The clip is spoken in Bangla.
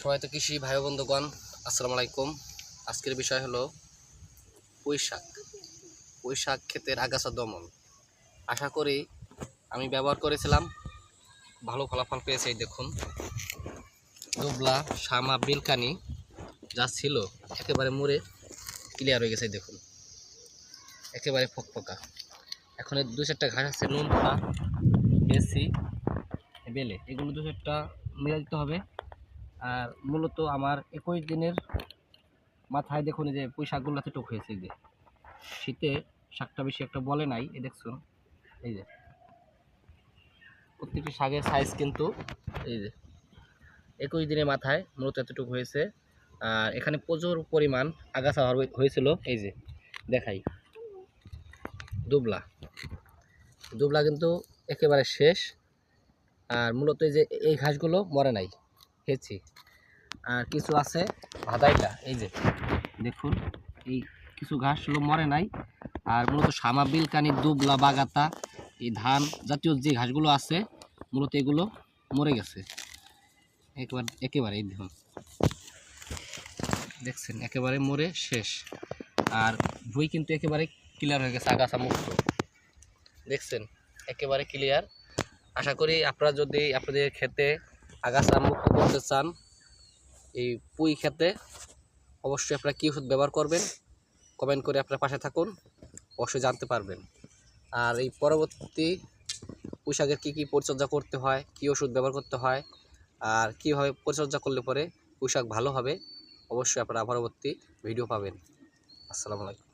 সবাই তো কৃষি ভাই বন্ধুগণ, আসসালামু আলাইকুম। আজকের বিষয় হলো পুঁই শাক পুঁই শাক ক্ষেতের আগাছা দমন। আশা করি আমি ব্যবহার করেছিলাম, ভালো ফলাফল পেয়েছে দেখুন। দুবলা, শামা, বিলকানি যা ছিল একেবারে মুড়ে ক্লিয়ার হয়ে গেছে দেখুন। একেবারে ফকফকা। এখন দু চারটা ঘাস আছে নুনটা এসি বেলে। এগুলো দু চারটা মেরে দিতে হবে। আর মূলত আমার একুশ দিনের মাথায় দেখুন যে পুঁই শাকগুলো এতটুক হয়েছে যে। শীতে শাকটা বেশি একটা বলে নাই, এই দেখছুন এই যে। প্রত্যেকটি শাকের সাইজ কিন্তু এই যে। একুশ দিনের মাথায় মূলত এতটুকু হয়েছে। আর এখানে প্রচুর পরিমাণ আগাছা হয়েছিল, এই যে, দেখাই। দুবলা। দুবলা কিন্তু একেবারে শেষ। আর মূলত এই যে এই ঘাসগুলো মরে নাই। খেয়েছি। আর কিছু আছে ভাদাইটা, এই যে, দেখুন, এই কিছু ঘাসগুলো মরে নাই। আর মূলত সামা বিলকানি, দুবলা বাগাতা, এই ধান জাতীয় যে ঘাসগুলো আছে, মূলত এগুলো মরে গেছে। একেবারে একেবারে, এই দেখুন। দেখছেন, একেবারে মরে শেষ। আর ভুই কিন্তু একেবারে ক্লিয়ার হয়ে গেছে, আগাছা মুক্ত। দেখছেন, একেবারে ক্লিয়ার আশা করি আপনারা যদি আপনাদের খেতে আগাছা মুক্ত করতে চান এই পুঁই খেতে, অবশ্যই আপনারা কী ওষুধ ব্যবহার করবেন কমেন্ট করে আপনার পাশে থাকুন, অবশ্যই জানতে পারবেন। আর এই পরবর্তী পুঁই শাকের কী কী পরিচর্যা করতে হয়, কী ওষুধ ব্যবহার করতে হয়, আর কীভাবে পরিচর্যা করলে পরে পুঁই শাক ভালো হবে, অবশ্যই আপনারা পরবর্তী ভিডিও পাবেন। আসসালামু আলাইকুম।